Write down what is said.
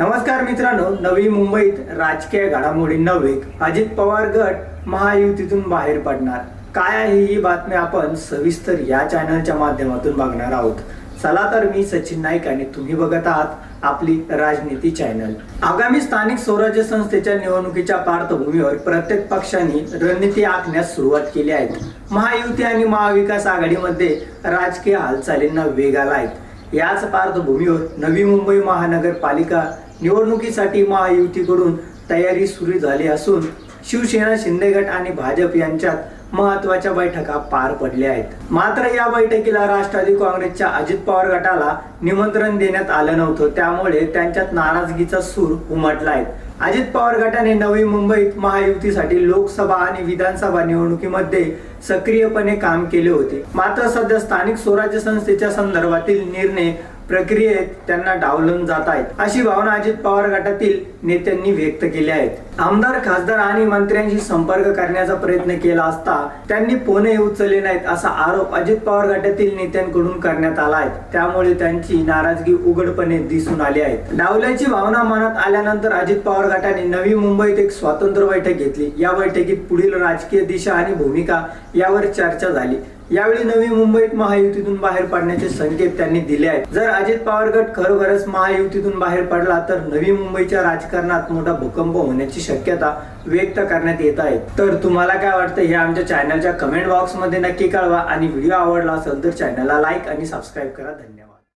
नमस्कार मित्रांनो नवी मुंबईत राजकीय घडामोडींना वेग अजित पवार गट महायुतीतून बाहेर पडणार. काय आहे ही बातमी आपण सविस्तर या चॅनलच्या माध्यमातून बघणार आहोत. चला तर मी सचिन नाईक आणि तुम्ही बघत आहात आपली राजनीती चॅनल आगामी स्थानिक स्वराज्य संस्थेच्या निवडणुकीच्या पार्श्वभूमीवर प्रत्येक पक्षांनी रणनीती आखण्यास सुरुवात केली आहे. महायुती आणि महाविकास आघाडीमध्ये राजकीय हालचालींना वेग आला आहे याच पार्श्वभूमीवर नवी मुंबई महानगरपालिका निवडणुकीसाठी महायुतीकडून तयारी सुरू झाली असून शिवसेना शिंदे गट आणि भाजप यांच्यात महत्त्वाच्या बैठका पार पडल्या आहेत. मात्र या बैठकीला राष्ट्रवादी काँग्रेसच्या अजित पवार गटाला निमंत्रण देण्यात आलं नव्हतं. त्यामुळे त्यांच्यात नाराजगीचा सूर उमटला आहे. अजित पवार गटाने नवी मुंबईत महायुतीसाठी लोकसभा आणि विधानसभा निवडणुकीमध्ये सक्रियपणे काम केले होते. मात्र सध्या स्थानिक स्वराज्य संस्थेच्या संदर्भातील निर्णय प्रक्रियेत त्यांना डावलून जात आहेत अशी भावना अजित पवार गटातील नेत्यांनी व्यक्त केली आहेत. आमदार खासदार आणि मंत्र्यांशी संपर्क करण्याचा प्रयत्न केला असता त्यांनी फोनही उचलले नाहीत असा आरोप अजित पवार गटातील नेत्यांकडून करण्यात आला आहे. त्यामुळे त्यांची नाराजगी उघडपणे दिसून आली आहे. डावल्याची भावना मनात आल्यानंतर अजित पवार गटाने नवी मुंबईत एक स्वातंत्र्य बैठक घेतली. या बैठकीत पुढील राजकीय दिशा आणि भूमिका यावर चर्चा झाली. यावेळी नवी मुंबईत महायुतीतून बाहेर पडण्याचे संकेत त्यांनी दिले आहेत. जर अजित पवार गट खरोखरच महायुतीतून बाहेर पडला तर नवी मुंबईच्या राजकारणात मोठा भूकंप होण्याची शक्यता व्यक्त करण्यात येत आहे. तर तुम्हाला काय वाटतं हे आमच्या चॅनलच्या कमेंट बॉक्समध्ये नक्की कळवा. आणि व्हिडिओ आवडला असेल तर चॅनलला लाईक आणि सबस्क्राईब करा. धन्यवाद.